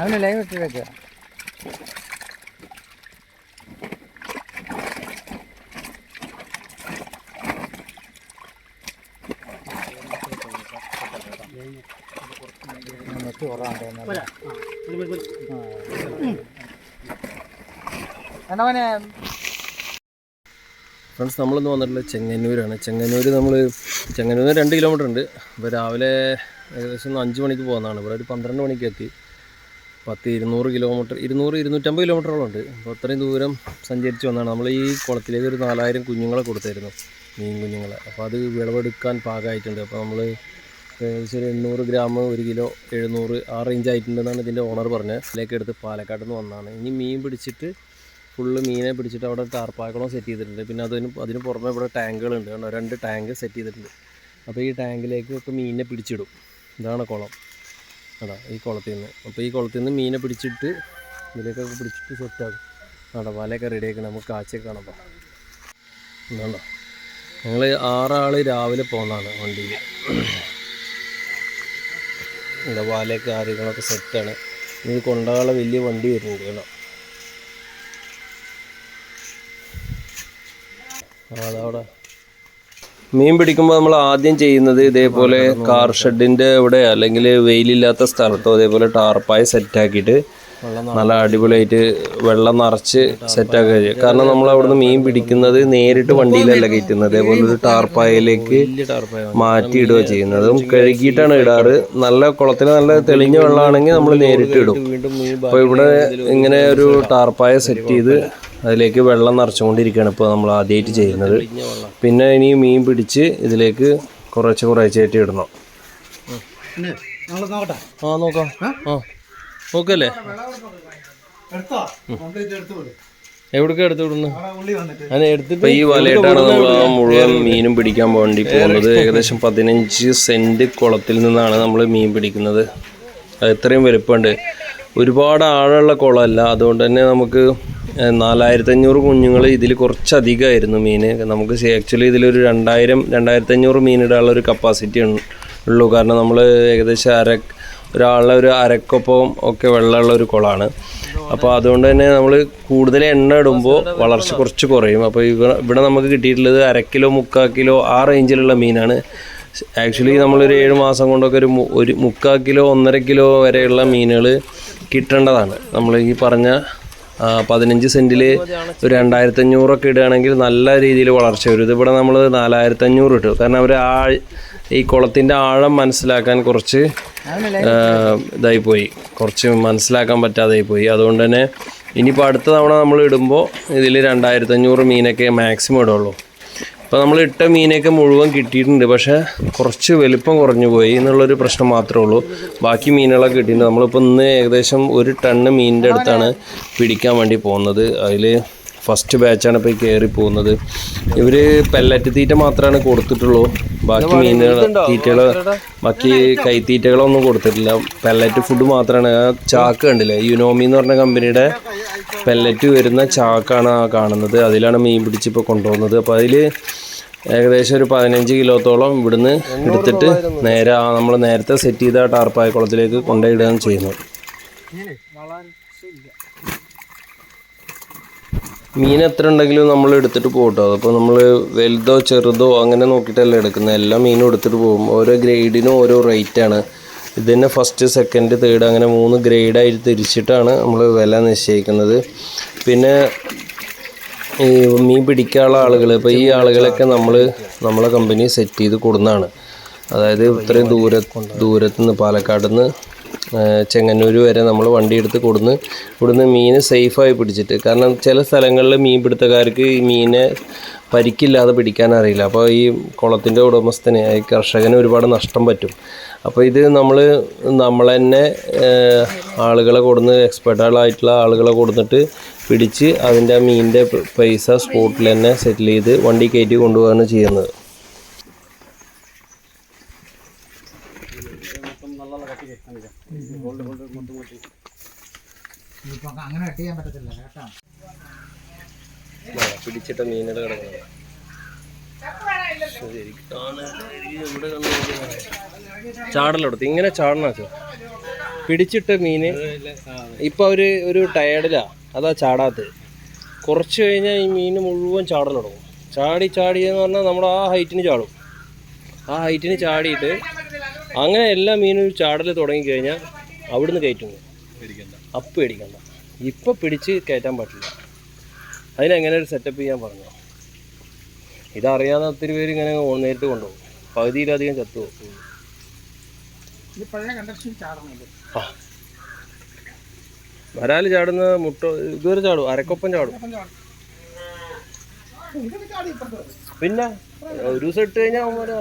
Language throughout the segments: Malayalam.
അവന് ലൈവ് ഇട്ട് വെക്കുക നെറ്റ് കുറവാണ്ട് എന്നാ മോനെ? ഫ്രണ്ട്സ് നമ്മളിന്ന് വന്നിട്ടുള്ളത് ചെങ്ങന്നൂരാണ്. ചെങ്ങന്നൂർ നമ്മൾ ചെങ്ങന്നൂർ രണ്ട് കിലോമീറ്റർ ഉണ്ട്. അപ്പോൾ രാവിലെ ഏകദേശം ഒന്ന് അഞ്ച് മണിക്ക് പോകുന്നതാണ്. ഇവിടെ ഒരു പന്ത്രണ്ട് മണിക്ക് എത്തി. പത്ത് ഇരുന്നൂറ് കിലോമീറ്റർ ഇരുന്നൂറ് ഇരുന്നൂറ്റമ്പത് കിലോമീറ്ററോളം ഉണ്ട്. അപ്പോൾ അത്രയും ദൂരം സഞ്ചരിച്ച് വന്നാണ്. നമ്മൾ ഈ കുളത്തിലേക്ക് ഒരു നാലായിരം കുഞ്ഞുങ്ങളെ കൊടുത്തായിരുന്നു മീൻ കുഞ്ഞുങ്ങളെ. അപ്പോൾ അത് വിളവെടുക്കാൻ പാകമായിട്ടുണ്ട്. അപ്പോൾ നമ്മൾ ഏകദേശം ഒരു എണ്ണൂറ് ഗ്രാം ഒരു കിലോ എഴുന്നൂറ് ആ റേഞ്ച് ആയിട്ടുണ്ടെന്നാണ് ഇതിന്റെ ഓണർ പറഞ്ഞത്. ഇതിലേക്ക് എടുത്ത് പാലക്കാട് നിന്ന് വന്നതാണ്. ഇനി മീൻ പിടിച്ചിട്ട് ഫുള്ള് മീനെ പിടിച്ചിട്ട് അവിടെ ടാർപ്പാക്കളം സെറ്റ് ചെയ്തിട്ടുണ്ട്. പിന്നെ അതിന് അതിന് പുറമെ ഇവിടെ ടാങ്കുകളുണ്ട്. രണ്ട് ടാങ്ക് സെറ്റ് ചെയ്തിട്ടുണ്ട്. അപ്പോൾ ഈ ടാങ്കിലേക്കൊക്കെ മീനിനെ പിടിച്ചിടും. ഇതാണ് കുളം. അതാ ഈ കുളത്തിൽ നിന്ന് അപ്പോൾ ഈ കുളത്തിൽ നിന്ന് മീനെ പിടിച്ചിട്ട് ഇതിലേക്കൊക്കെ പിടിച്ചിട്ട് സെറ്റാകും അവിടെ വലയൊക്കെ റെഡിയാക്കണം നമുക്ക് കാഴ്ചയൊക്കെ കാണാം ഇതാണ്ടോ. ഞങ്ങൾ ആറാൾ രാവിലെ പോകുന്നതാണ് വണ്ടിയിൽ ഇവിടെ വലയൊക്കെ കാര്യങ്ങളൊക്കെ സെറ്റാണ് ഇത് കൊണ്ടാളെ വലിയ വണ്ടി വരുന്നുണ്ട് കേട്ടോ. അതവിടെ മീൻ പിടിക്കുമ്പോൾ നമ്മൾ ആദ്യം ചെയ്യുന്നത് ഇതേപോലെ കാർ ഷെഡിന്റെ ഇവിടെ അല്ലെങ്കിൽ വെയിലില്ലാത്ത സ്ഥലത്തോ അതേപോലെ ടാർപ്പായ സെറ്റാക്കിയിട്ട് നല്ല അടിപൊളിയായിട്ട് വെള്ളം നിറച്ച് സെറ്റാക്കുക ചെയ്യുക കാരണം നമ്മൾ അവിടുന്ന് മീൻ പിടിക്കുന്നത് നേരിട്ട് വണ്ടിയിലല്ല കയറ്റുന്നത്. അതേപോലെ ഒരു ടാർപ്പായയിലേക്ക് മാറ്റിയിടുക ചെയ്യുന്നത്. ചെയ്യുന്നതും കഴുകിയിട്ടാണ് ഇടാറ്. നല്ല കുളത്തിൽ നല്ല തെളിഞ്ഞ വെള്ളമാണെങ്കിൽ നമ്മൾ നേരിട്ട് ഇടും. അപ്പോൾ ഇവിടെ ഇങ്ങനെ ഒരു ടാർപ്പായ സെറ്റ് ചെയ്ത് അതിലേക്ക് വെള്ളം നിറച്ചുകൊണ്ടിരിക്കുകയാണ് ഇപ്പോൾ നമ്മൾ ആദ്യമായിട്ട് ചെയ്യുന്നത്. പിന്നെ ഇനി മീൻ പിടിച്ച് ഇതിലേക്ക് കുറച്ച് കുറേശ്ശായിട്ട് ഇടണം. ആ നോക്കാം. ആ? നോക്കല്ലേ? എടുത്തോ? കംപ്ലീറ്റ് എടുത്തു എവിടേക്ക് എടുത്ത് വിടുന്നു? എടുത്തിട്ട് ഈ വലയിട്ടാണ് നമ്മൾ മുഴുവൻ മീനും പിടിക്കാൻ വേണ്ടി പോകുന്നത്. ഏകദേശം പതിനഞ്ച് സെന്റ് കുളത്തിൽ നിന്നാണ് നമ്മൾ മീൻ പിടിക്കുന്നത്. അത് ഇത്രയും വലുപ്പമുണ്ട്. ഒരുപാട് ആഴമുള്ള കുളമല്ല. അതുകൊണ്ട് തന്നെ നമുക്ക് നാലായിരത്തഞ്ഞൂറ് കുഞ്ഞുങ്ങൾ ഇതിൽ കുറച്ചധികമായിരുന്നു മീൻ നമുക്ക് ആക്ച്വലി ഇതിലൊരു രണ്ടായിരം രണ്ടായിരത്തഞ്ഞൂറ് മീനിടാനുള്ള ഒരു കപ്പാസിറ്റി ഉള്ളൂ. കാരണം നമ്മൾ ഏകദേശം അര ഒരാളുടെ ഒരു അരക്കൊപ്പം ഒക്കെ വെള്ളമുള്ള ഒരു കുളമാണ്. അപ്പോൾ അതുകൊണ്ട് തന്നെ നമ്മൾ കൂടുതൽ എണ്ണ ഇടുമ്പോൾ വളർച്ച കുറച്ച് കുറയും. അപ്പോൾ ഇവിടെ ഇവിടെ നമുക്ക് കിട്ടിയിട്ടുള്ളത് അര കിലോ മുക്കാൽ കിലോ ആ റേഞ്ചിലുള്ള മീനാണ്. ആക്ച്വലി നമ്മളൊരു ഏഴ് മാസം കൊണ്ടൊക്കെ ഒരു ഒരു മുക്കാൽ കിലോ ഒന്നര കിലോ വരെയുള്ള മീനുകൾ കിട്ടേണ്ടതാണ്. നമ്മൾ ഈ പറഞ്ഞ പതിനഞ്ച് സെന്റിൽ ഒരു രണ്ടായിരത്തി അഞ്ഞൂറൊക്കെ ഇടുകയാണെങ്കിൽ നല്ല രീതിയിൽ വളർച്ച വരും. ഇതിവിടെ നമ്മൾ നാലായിരത്തി അഞ്ഞൂറ് ഇട്ടു. കാരണം അവർ ആ ഈ കുളത്തിന്റെ ആഴം മനസ്സിലാക്കാൻ കുറച്ച് ഇതായിപ്പോയി കുറച്ച് മനസ്സിലാക്കാൻ പറ്റാതായി പോയി. അതുകൊണ്ട് തന്നെ ഇനിയിപ്പോൾ അടുത്ത തവണ നമ്മൾ ഇടുമ്പോൾ ഇതിൽ രണ്ടായിരത്തി അഞ്ഞൂറ് മീനൊക്കെ മാക്സിമം ഇടുള്ളൂ. ഇപ്പോൾ നമ്മൾ ഇട്ട മീനൊക്കെ മുഴുവൻ കിട്ടിയിട്ടുണ്ട്. പക്ഷേ കുറച്ച് വലിപ്പം കുറഞ്ഞു പോയി എന്നുള്ളൊരു പ്രശ്നം മാത്രമേ ഉള്ളൂ. ബാക്കി മീനുകളൊക്കെ കിട്ടിയിട്ടുണ്ട്. നമ്മളിപ്പോൾ ഇന്ന് ഏകദേശം ഒരു ടണ്ണ് മീനിന്റെ അടുത്താണ് പിടിക്കാൻ വേണ്ടി പോകുന്നത്. അതിൽ ഫസ്റ്റ് ബാച്ചാണ് ഇപ്പോൾ കയറി പോകുന്നത്. ഇവർ പെല്ലറ്റ് തീറ്റ മാത്രമാണ് കൊടുത്തിട്ടുള്ളൂ. ബാക്കി മീനുകൾ തീറ്റകൾ ബാക്കി കൈത്തീറ്റകളൊന്നും കൊടുത്തിട്ടില്ല. പെല്ലറ്റ് ഫുഡ് മാത്രമാണ് ആ ചാക്ക് കണ്ടില്ലേ? യുനോമി എന്ന് പറഞ്ഞ കമ്പനിയുടെ പെല്ലറ്റ് വരുന്ന ചാക്കാണ് ആ കാണുന്നത്. അതിലാണ് മീൻ പിടിച്ചിപ്പോൾ കൊണ്ടുപോകുന്നത്. അപ്പോൾ അതിൽ ഏകദേശം ഒരു പതിനഞ്ച് കിലോത്തോളം ഇവിടുന്ന് എടുത്തിട്ട് നേരെ നമ്മൾ നേരത്തെ സെറ്റ് ചെയ്ത ടാർപ്പായ കുളത്തിലേക്ക് കൊണ്ടുപോയിടുകയാണ് ചെയ്യുന്നത്. മീൻ എത്ര ഉണ്ടെങ്കിലും നമ്മൾ എടുത്തിട്ട് പോകട്ടോ. അപ്പോൾ നമ്മൾ വലുതോ ചെറുതോ അങ്ങനെ നോക്കിയിട്ടല്ല എടുക്കുന്നത്. എല്ലാ മീനും എടുത്തിട്ട് പോകും. ഓരോ ഗ്രേഡിനും ഓരോ റേറ്റാണ് ഇത് തന്നെ ഫസ്റ്റ് സെക്കൻഡ് തേർഡ് അങ്ങനെ മൂന്ന് ഗ്രേഡായിട്ട് തിരിച്ചിട്ടാണ് നമ്മൾ വില നിശ്ചയിക്കുന്നത്. പിന്നെ ഈ മീൻ പിടിക്കാനുള്ള ആളുകൾ ഇപ്പോൾ ഈ ആളുകളൊക്കെ നമ്മൾ നമ്മളെ കമ്പനി സെറ്റ് ചെയ്ത് കൊടുക്കുന്നതാണ് അതായത് ഇത്രയും ദൂര ദൂരത്തു നിന്ന് പാലക്കാട് നിന്ന് ചെങ്ങന്നൂർ വരെ നമ്മൾ വണ്ടി എടുത്ത് കൊടുന്ന് ഇവിടുന്ന് മീൻ സേഫായി പിടിച്ചിട്ട്. കാരണം ചില സ്ഥലങ്ങളിൽ മീൻ പിടുത്തക്കാർക്ക് ഈ മീനെ പരിക്കില്ലാതെ പിടിക്കാൻ അറിയില്ല. അപ്പോൾ ഈ കുളത്തിന്റെ ഉടമസ്ഥന് ഈ കർഷകന് ഒരുപാട് നഷ്ടം പറ്റും. അപ്പോൾ ഇത് നമ്മൾ തന്നെ ആളുകളെ കൊടുന്ന് എക്സ്പെർട്ടുകളായിട്ടുള്ള ആളുകളെ കൊടുത്തിട്ട് പിടിച്ച് അതിന്റെ മീനിന്റെ പൈസ സ്പോട്ടിൽ തന്നെ സെറ്റിൽ ചെയ്ത് വണ്ടി കയറ്റി കൊണ്ടുപോവുകയാണ് ചെയ്യുന്നത്. പിടിച്ചിട്ട മീനുകൾ കിടക്കുന്നത്. ചാടലെടുത്ത് ഇങ്ങനെ ചാടണ പിടിച്ചിട്ട മീന്. ഇപ്പൊ അവർ ഒരു ടയർഡിലാ അതാ ചാടാത്തത്. കുറച്ച് കഴിഞ്ഞാൽ ഈ മീൻ മുഴുവൻ ചാടൽ തുടങ്ങും. ചാടി ചാടി എന്ന് പറഞ്ഞാൽ നമ്മൾ ആ ഹൈറ്റിന് ചാടും. ആ ഹൈറ്റിന് ചാടിയിട്ട് അങ്ങനെ എല്ലാ മീനും ചാടൽ തുടങ്ങിക്കഴിഞ്ഞാൽ അവിടുന്ന് കയറ്റുന്നു അപ്പ് പേടിക്കണ്ട. ഇപ്പം പിടിച്ച് കയറ്റാൻ പറ്റില്ല. അതിനെങ്ങനെ ഒരു സെറ്റപ്പ് ചെയ്യാൻ പറഞ്ഞു. ഇതറിയാതെ ഒത്തിരി പേര് ഇങ്ങനെ നേരിട്ട് കൊണ്ടുപോകും. പകുതിയിലധികം ചത്തു പോകും. ആ. വരാൽ ചാടുന്ന മുട്ട ഇതുവരെ ചാടും അരക്കൊപ്പം ചാടും. പിന്നെ ഒരു ദിവസം ഇട്ട് കഴിഞ്ഞാൽ ചാടും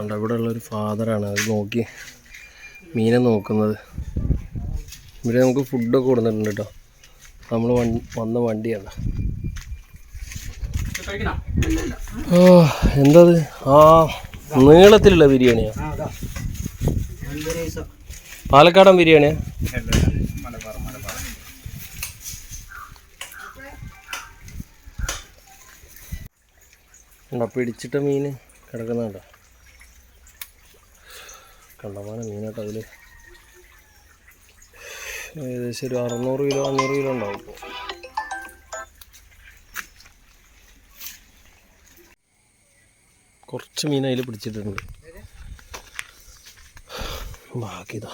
ഉണ്ട് ഇവിടെ ഉള്ളൊരു ഫാദറാണ്. അത് നോക്കി മീനെ നോക്കുന്നത്. ഇവിടെ നമുക്ക് ഫുഡൊക്കെ കൊടുത്തിട്ടുണ്ട് കേട്ടോ. നമ്മൾ വന്ന വണ്ടിയാണ്. കഴിക്കണം? ആ എന്താ ആ നീളത്തിലുള്ള ബിരിയാണിയാണ് പാലക്കാടൻ ബിരിയാണി? ഉണ്ടോ പിടിച്ചിട്ട മീൻ കിടക്കുന്നുണ്ടോ കണ്ടമാനം മീനാട്ടോ അതിൽ ഏകദേശം ഒരു അറുന്നൂറ് കിലോ അഞ്ഞൂറ് കിലോ ഉണ്ടാവും. കുറച്ച് മീൻ അതിൽ പിടിച്ചിട്ടുണ്ട്. ബാക്കി ഇതാ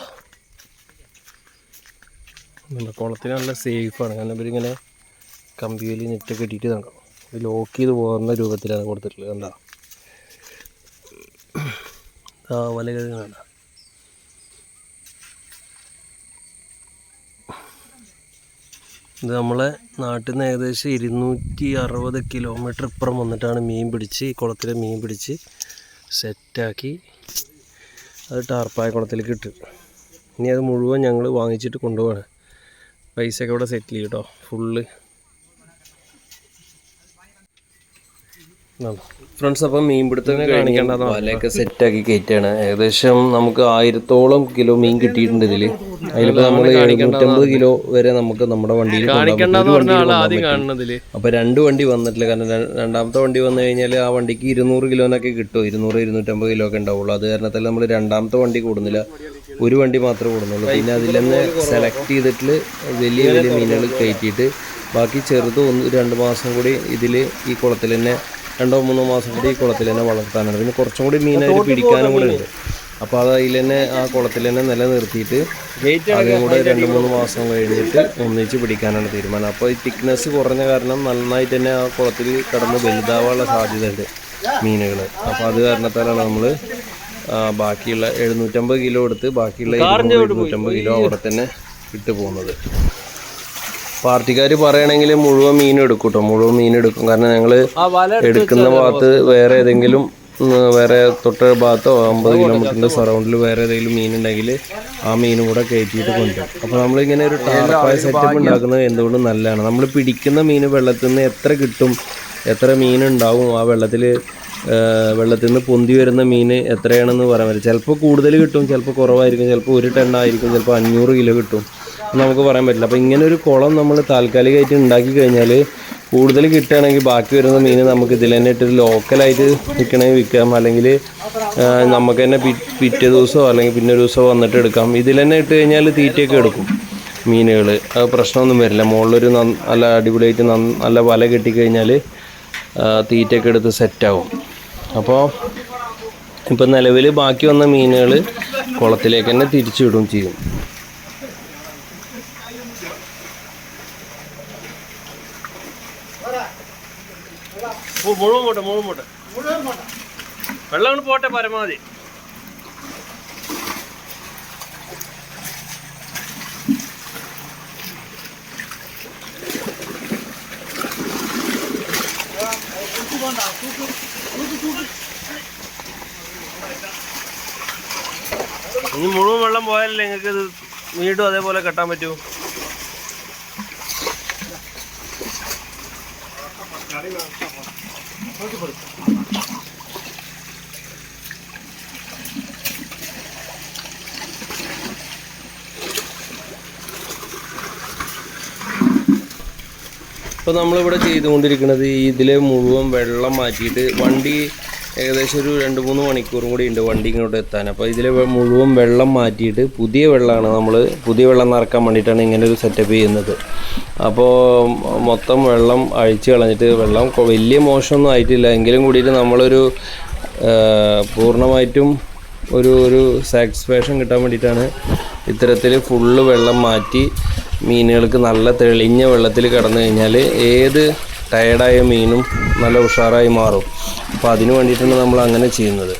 നമ്മുടെ കുളത്തിന് നല്ല സേഫാണ് കാരണം ഇവരിങ്ങനെ കമ്പിയിൽ നെറ്റൊക്കെ ഇട്ടിട്ട് നടക്കും. ഇത് ലോക്ക് ചെയ്ത് പോകുന്ന രൂപത്തിലാണ് കൊടുത്തിട്ടുള്ളത് കണ്ടോ? വല കഴുകുന്നുണ്ട ഇത് നമ്മളെ നാട്ടിൽ നിന്ന് ഏകദേശം ഇരുന്നൂറ്റി അറുപത് കിലോമീറ്റർ ഇപ്പുറം വന്നിട്ടാണ് മീൻ പിടിച്ച് ഈ മീൻ പിടിച്ച് സെറ്റാക്കി അത് ടാർപ്പായ കുളത്തിലേക്ക് ഇട്ട് ഇനി അത് മുഴുവൻ ഞങ്ങൾ വാങ്ങിച്ചിട്ട് കൊണ്ടുപോകണം പൈസ ഒക്കെ ഇവിടെ സെറ്റിൽ ചെയ്യും കേട്ടോ ഫുള്ള് ഫ്രണ്ട്സ് അപ്പം മീൻപിടുത്തം കാണിക്കേണ്ട വലയൊക്കെ സെറ്റാക്കി കയറ്റാണ്. ഏകദേശം നമുക്ക് ആയിരത്തോളം കിലോ മീൻ കിട്ടിയിട്ടുണ്ട് ഇതിൽ. അതിലിപ്പോ നമ്മൾ എഴുന്നൂറ്റമ്പത് കിലോ വരെ നമുക്ക് നമ്മുടെ വണ്ടിയിൽ അപ്പൊ രണ്ട് വണ്ടി വന്നിട്ടില്ല. കാരണം രണ്ടാമത്തെ വണ്ടി വന്നു കഴിഞ്ഞാൽ ആ വണ്ടിക്ക് ഇരുന്നൂറ് കിലോനൊക്കെ കിട്ടും. ഇരുന്നൂറ് ഇരുന്നൂറ്റമ്പത് കിലോ ഒക്കെ ഉണ്ടാവുള്ളൂ. അത് കാരണത്തിൽ നമ്മൾ രണ്ടാമത്തെ വണ്ടി കൂടുന്നില്ല. ഒരു വണ്ടി മാത്രമേ കൂടുന്നുള്ളൂ. പിന്നെ അതിൽ തന്നെ സെലക്ട് ചെയ്തിട്ട് വലിയ വലിയ മീനുകൾ കയറ്റിയിട്ട്. ബാക്കി ചെറുത് ഒന്ന് രണ്ട് മാസം കൂടി ഇതിൽ ഈ കുളത്തിൽ തന്നെ രണ്ടോ മൂന്നോ മാസം കൂടി ഈ കുളത്തിൽ തന്നെ വളർത്താനുണ്ട് പിന്നെ കുറച്ചും കൂടി മീനായിട്ട് പിടിക്കാനും കൂടെ ഉണ്ട്. അപ്പോൾ അത് അതിൽ തന്നെ ആ കുളത്തിൽ തന്നെ നിലനിർത്തിയിട്ട് അതും കൂടെ രണ്ട് മൂന്ന് മാസം കഴിഞ്ഞിട്ട് ഒന്നിച്ച് പിടിക്കാനാണ് തീരുമാനം. അപ്പോൾ ഈ തിക്നെസ് കുറഞ്ഞ കാരണം നന്നായിട്ട് തന്നെ ആ കുളത്തിൽ കിടന്ന് വലുതാവാനുള്ള സാധ്യതയുണ്ട് മീനുകൾ അപ്പോൾ അത് കാരണത്താലാണ് നമ്മൾ ബാക്കിയുള്ള എഴുന്നൂറ്റമ്പത് കിലോ എടുത്ത് ബാക്കിയുള്ള എഴുന്നൂറ്റമ്പത് ഇരുന്നൂറ്റമ്പത് കിലോ അവിടെ തന്നെ ഇട്ട് പോകുന്നത്. പാർട്ടിക്കാർ പറയണെങ്കിൽ മുഴുവൻ മീൻ എടുക്കും കേട്ടോ മുഴുവൻ മീൻ എടുക്കും. കാരണം ഞങ്ങൾ എടുക്കുന്ന ഭാഗത്ത് വേറെ ഏതെങ്കിലും വേറെ തൊട്ട ഭാഗത്തോ അമ്പത് കിലോമീറ്ററിന്റെ സറൗണ്ടിൽ വേറെ ഏതെങ്കിലും മീൻ ഉണ്ടെങ്കിൽ ആ മീനും കൂടെ കയറ്റിയിട്ട് കൊണ്ടുവരും. അപ്പോൾ നമ്മളിങ്ങനെ ഒരു ടാർപ്പായ സെറ്റപ്പ് ഉണ്ടാക്കുന്നത് എന്തുകൊണ്ടും നല്ലതാണ്. നമ്മൾ പിടിക്കുന്ന മീൻ വെള്ളത്തിൽ നിന്ന് എത്ര കിട്ടും എത്ര മീൻ ഉണ്ടാവും ആ വെള്ളത്തിൽ വെള്ളത്തിൽ നിന്ന് പൊന്തി വരുന്ന മീൻ എത്രയാണെന്ന് പറയാൻ പറ്റും ചിലപ്പോൾ കൂടുതൽ കിട്ടും ചിലപ്പോൾ കുറവായിരിക്കും ചിലപ്പോൾ ഒരു ടെണ്ണായിരിക്കും ആയിരിക്കും ചിലപ്പോൾ അഞ്ഞൂറ് കിലോ കിട്ടും. നമുക്ക് പറയാൻ പറ്റില്ല. അപ്പോൾ ഇങ്ങനെ ഒരു കുളം നമ്മൾ താൽക്കാലികമായിട്ട് ഉണ്ടാക്കി കഴിഞ്ഞാൽ കൂടുതൽ കിട്ടുകയാണെങ്കിൽ ബാക്കി വരുന്ന മീൻ നമുക്ക് ഇതിൽ തന്നെ ഇട്ട് ലോക്കലായിട്ട് വിൽക്കണമെങ്കിൽ വിൽക്കാം. അല്ലെങ്കിൽ നമുക്ക് തന്നെ പിറ്റേ ദിവസമോ അല്ലെങ്കിൽ പിന്നെ ഒരു ദിവസമോ വന്നിട്ട് എടുക്കാം. ഇതിൽ തന്നെ ഇട്ട് കഴിഞ്ഞാൽ തീറ്റയൊക്കെ എടുക്കും മീനുകൾ അത് പ്രശ്നമൊന്നും വരില്ല. മുകളിലൊരു നല്ല അടിപൊളിയായിട്ട് നല്ല വല കിട്ടിക്കഴിഞ്ഞാൽ തീറ്റയൊക്കെ എടുത്ത് സെറ്റാവും അപ്പോൾ ഇപ്പം നിലവിൽ ബാക്കി വന്ന മീനുകൾ കുളത്തിലേക്ക് തന്നെ തിരിച്ചിടും ചെയ്യും. മുഴുവൻ പോട്ടെ മുഴുവൻ പോട്ടെ. വെള്ളം പോട്ടെ പരമാവധി. ഇനി മുഴുവൻ വെള്ളം പോയാലല്ലേ നിങ്ങൾക്ക് ഇത് വീണ്ടും അതേപോലെ കെട്ടാൻ പറ്റൂ? ഇപ്പോൾ നമ്മളിവിടെ ചെയ്തുകൊണ്ടിരിക്കുന്നത് ഇതിലെ മുഴുവൻ വെള്ളം മാറ്റിയിട്ട് വണ്ടി ഏകദേശം ഒരു രണ്ട് മൂന്ന് മണിക്കൂറും കൂടി ഉണ്ട് വണ്ടി ഇങ്ങോട്ട് എത്താൻ. അപ്പോൾ ഇതിൽ മുഴുവൻ വെള്ളം മാറ്റിയിട്ട് പുതിയ വെള്ളമാണ് നമ്മൾ പുതിയ വെള്ളം നിറക്കാൻ വേണ്ടിയിട്ടാണ് ഇങ്ങനെ ഒരു സെറ്റപ്പ് ചെയ്യുന്നത്. അപ്പോൾ മൊത്തം വെള്ളം അഴിച്ചു കളഞ്ഞിട്ട് വെള്ളം വലിയ മോശമൊന്നും ആയിട്ടില്ല. എങ്കിലും കൂടിയിട്ട് നമ്മളൊരു പൂർണമായിട്ടും ഒരു ഒരു സാറ്റിസ്ഫാക്ഷൻ കിട്ടാൻ വേണ്ടിയിട്ടാണ് ഇത്തരത്തിൽ ഫുള്ള് വെള്ളം മാറ്റി മീനുകൾക്ക് നല്ല തെളിഞ്ഞ വെള്ളത്തിൽ കിടന്നു കഴിഞ്ഞാൽ ഏത് ടയർഡായ മീനും നല്ല ഉഷാറായി മാറും. അപ്പോൾ അതിന് വേണ്ടിയിട്ടാണ് നമ്മൾ അങ്ങനെ ചെയ്യുന്നത്.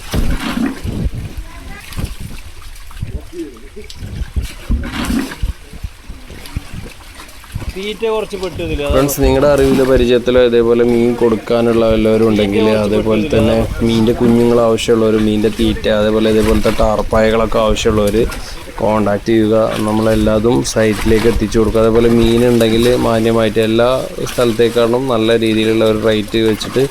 ഫ്രണ്ട്സ് നിങ്ങളുടെ അറിവിലോ പരിചയത്തിലോ ഇതേപോലെ മീൻ കൊടുക്കാനുള്ള എല്ലാവരും ഉണ്ടെങ്കിൽ അതേപോലെ തന്നെ മീനിന്റെ കുഞ്ഞുങ്ങൾ ആവശ്യമുള്ളവർ മീനിന്റെ തീറ്റ അതേപോലെ ഇതേപോലത്തെ ടാർപ്പായകളൊക്കെ ആവശ്യമുള്ളവർ കോണ്ടാക്ട് ചെയ്യുക നമ്മളെല്ലാതും സൈറ്റിലേക്ക് എത്തിച്ചു കൊടുക്കുക. അതേപോലെ മീൻ ഉണ്ടെങ്കിൽ മാന്യമായിട്ട് എല്ലാ സ്ഥലത്തേക്കാളും നല്ല രീതിയിലുള്ള ഒരു റേറ്റ് വെച്ചിട്ട്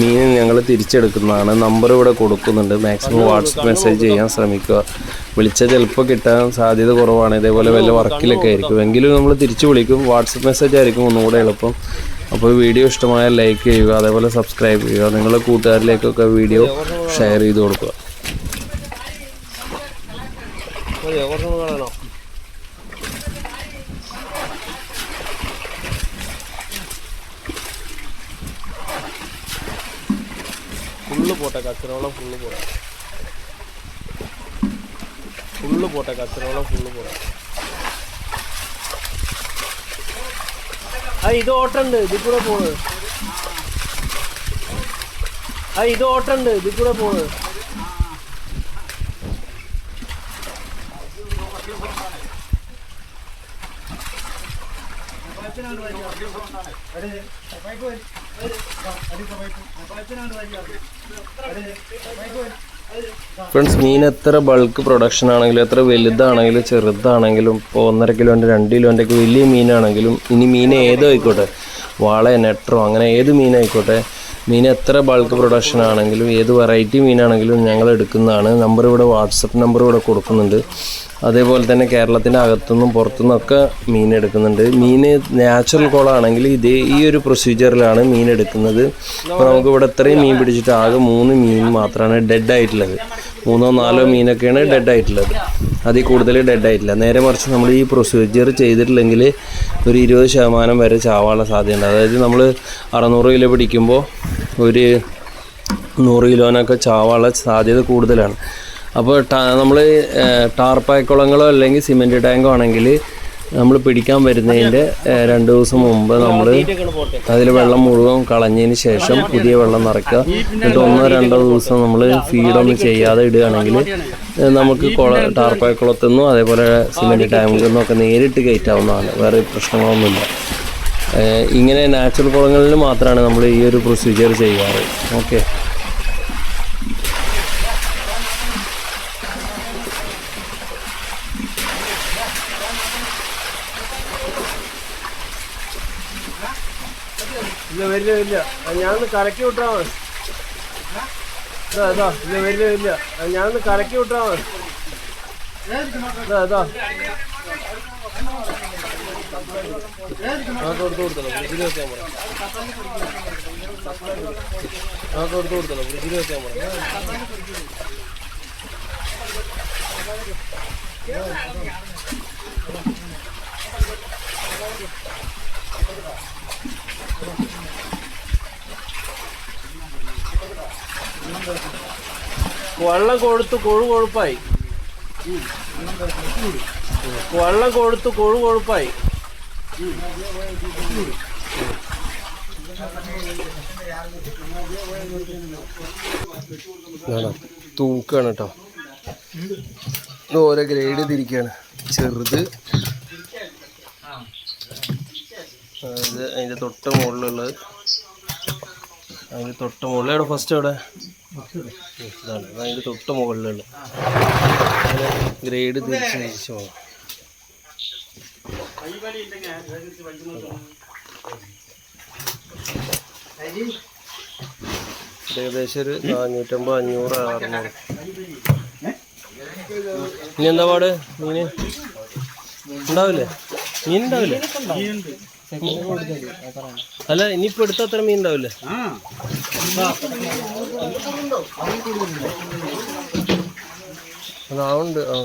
മീൻ ഞങ്ങൾ തിരിച്ചെടുക്കുന്നതാണ്. നമ്പർ ഇവിടെ കൊടുക്കുന്നുണ്ട്. മാക്സിമം വാട്സപ്പ് മെസ്സേജ് ചെയ്യാൻ ശ്രമിക്കുക. വിളിച്ചാൽ ചിലപ്പോൾ കിട്ടാൻ സാധ്യത കുറവാണ്. ഇതേപോലെ വല്ല വർക്കിലൊക്കെ ആയിരിക്കും. എങ്കിലും നമ്മൾ തിരിച്ചു വിളിക്കും. വാട്സപ്പ് മെസ്സേജ് ആയിരിക്കും ഒന്നുകൂടെ എളുപ്പം. അപ്പോൾ വീഡിയോ ഇഷ്ടമായാൽ ലൈക്ക് ചെയ്യുക. അതേപോലെ സബ്സ്ക്രൈബ് ചെയ്യുക. നിങ്ങളുടെ കൂട്ടുകാരിലേക്കൊക്കെ വീഡിയോ ഷെയർ ചെയ്ത് കൊടുക്കുക. മതിയോ കുറച്ചൊന്ന് കാണാനോ ഫുള്ള് പോട്ടെ കച്ചറോളം ഫുള്ള് പോട്ടെ. ഫുള്ള് പോട്ടെ കച്ചറോളം ഫുള്ള് പോട്ടെ. ആ ഇത് ഓട്ടുണ്ട് ഇതിൽ കൂടെ പോണ്. ആ ഇത് ഓട്ടുണ്ട് ഇതിൽ കൂടെ പോണ്. ഫ്രണ്ട്സ് മീൻ എത്ര ബൾക്ക് പ്രൊഡക്ഷൻ ആണെങ്കിലും എത്ര വലുതാണെങ്കിലും ചെറുതാണെങ്കിലും ഇപ്പോൾ ഒന്നര കിലോന്റെ രണ്ട് കിലോന്റെ ഒക്കെ വലിയ മീനാണെങ്കിലും ഇനി മീൻ ഏതോ ആയിക്കോട്ടെ? വാള നെട്ടറോ അങ്ങനെ ഏത് മീനായിക്കോട്ടെ? മീൻ എത്ര ബൾക്ക് പ്രൊഡക്ഷൻ ആണെങ്കിലും ഏത് വെറൈറ്റി മീനാണെങ്കിലും ഞങ്ങൾ എടുക്കുന്നതാണ്. നമ്പർ ഇവിടെ വാട്സപ്പ് നമ്പർ ഇവിടെ കൊടുക്കുന്നുണ്ട്. അതേപോലെ തന്നെ കേരളത്തിന്റെ അകത്തുനിന്നും പുറത്തുനിന്നൊക്കെ മീൻ എടുക്കുന്നുണ്ട്. മീൻ നാച്ചുറൽ കുളമാണെങ്കിൽ ഇതേ ഈ ഒരു പ്രൊസീജിയറിലാണ് മീൻ എടുക്കുന്നത്. അപ്പോൾ നമുക്ക് ഇവിടെ ഇത്രയും മീൻ പിടിച്ചിട്ട് ആകെ മൂന്ന് മീൻ മാത്രമാണ് ഡെഡ് ആയിട്ടുള്ളത്. മൂന്നോ നാലോ മീനൊക്കെയാണ് ഡെഡ് ആയിട്ടുള്ളത്. അതിൽ കൂടുതൽ ഡെഡ് ആയിട്ടില്ല. നേരെ മറിച്ച് നമ്മൾ ഈ പ്രൊസീജിയർ ചെയ്തിട്ടില്ലെങ്കിൽ ഒരു ഇരുപത് ശതമാനം വരെ ചാവാനുള്ള സാധ്യതയുണ്ട്. അതായത് നമ്മൾ അറുന്നൂറ് കിലോ പിടിക്കുമ്പോൾ ഒരു നൂറ് കിലോനൊക്കെ ചാവാനുള്ള സാധ്യത കൂടുതലാണ്. അപ്പോൾ നമ്മൾ ടാർപ്പായ്ക്കുളങ്ങളോ അല്ലെങ്കിൽ സിമെന്റ് ടാങ്കോ ആണെങ്കിൽ നമ്മൾ പിടിക്കാൻ വരുന്നതിന്റെ രണ്ട് ദിവസം മുമ്പ് നമ്മൾ അതിൽ വെള്ളം മുഴുവൻ കളഞ്ഞതിന് ശേഷം പുതിയ വെള്ളം നിറയ്ക്കുക. എന്നിട്ട് ഒന്നോ രണ്ടോ ദിവസം നമ്മൾ ഫീഡൊന്നും ചെയ്യാതെ ഇടുകയാണെങ്കിൽ നമുക്ക് കുള ടാർപ്പായ കുളത്തു നിന്നും അതേപോലെ സിമെന്റ് ടാങ്കിൽ നിന്നും ഒക്കെ നേരിട്ട് കയറ്റാവുന്നതാണ്. വേറെ പ്രശ്നങ്ങളൊന്നുമില്ല. ഇങ്ങനെ നാച്ചുറൽ കുളങ്ങളിൽ മാത്രമാണ് നമ്മൾ ഈ ഒരു പ്രൊസീജിയർ ചെയ്യാറ്. ഓക്കെ ഇല്ല വരില്ല വരില്ല. ഞാനൊന്ന് കലക്കി വിട്ടാ മതി. ഇതാ ഇല്ല വരില്ല വരില്ല. ഞാനൊന്ന് കലക്കി വിട്ടാ മതി. ആ കൊടുത്തു ആ കൊടുത്തു വെക്കാൻ പറ. വെള്ളം കൊടുത്ത് കൊഴു കൊഴുപ്പായി. വെള്ളം കൊടുത്ത് കൊഴു കൊഴുപ്പായി. തൂക്കാണ് കേട്ടോ ഇത് ഓരോ ഗ്രേഡ് തിരിക്കുകയാണ് ചെറുത്. അത് അതിന്റെ തൊട്ട് മുകളിലുള്ളത്. അതിന്റെ തൊട്ട് എവിടെ? ഫസ്റ്റ് എവിടെ? ഇതാണ്. ഇത് അതിന്റെ തൊട്ട് മുകളിലുള്ള. ഗ്രേഡ് തിരിച്ച് തിരിച്ച് പോകാം ഏകദേശം ഒരു നാനൂറ്റമ്പത് അഞ്ഞൂറ് അറുന്നൂറ് ഇനി എന്താ പാട്? മീന്? ഉണ്ടാവില്ലേ? മീൻ ഉണ്ടാവില്ലേ അല്ല ഇനിയിപ്പോ എടുത്ത അത്ര മീൻ ഉണ്ടാവില്ലേ? അതാവുണ്ട് ആ.